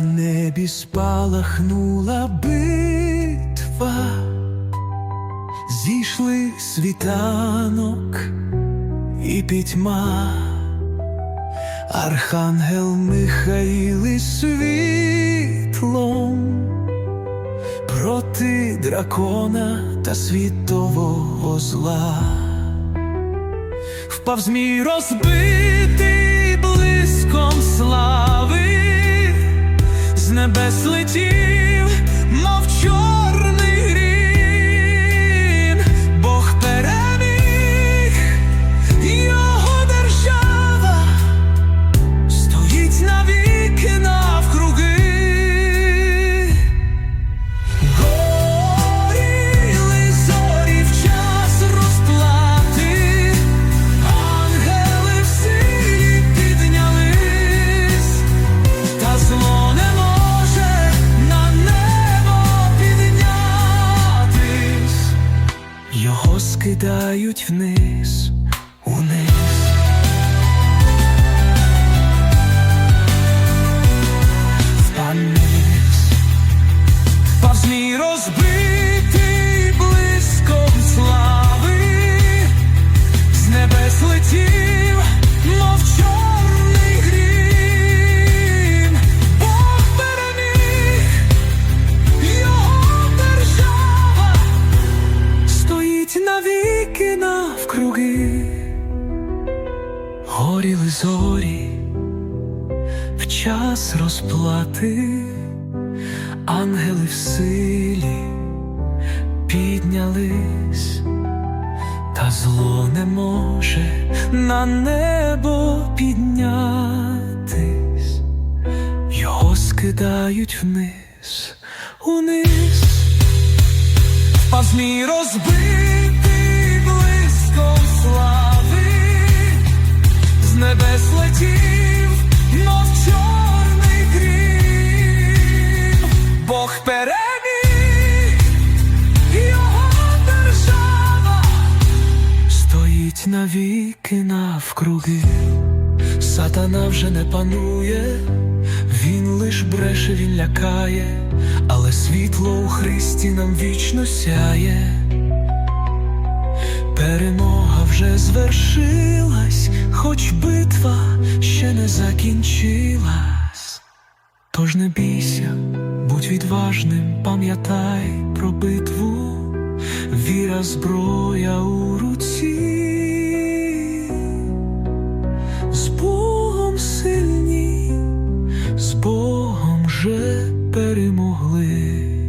небі спалахнула битва, зійшли світанок і пітьма, Архангел Михаїл із світлом. Проти дракона та світового зла. Впав змій розбитий блиском слави, з небес летів, його скидають вниз, навіки навкруги, горіли зорі в час розплати. Ангели в силі піднялись, та зло не може на небо піднятись, його скидають вниз, униз, а змій розбитий навіки навкруги. Сатана вже не панує, він лиш бреше, він лякає, але світло у Христі нам вічно сяє. Перемога вже звершилась, хоч битва ще не закінчилась. Тож не бійся, будь відважним, пам'ятай про битву, віра зброя у руці, перемогли.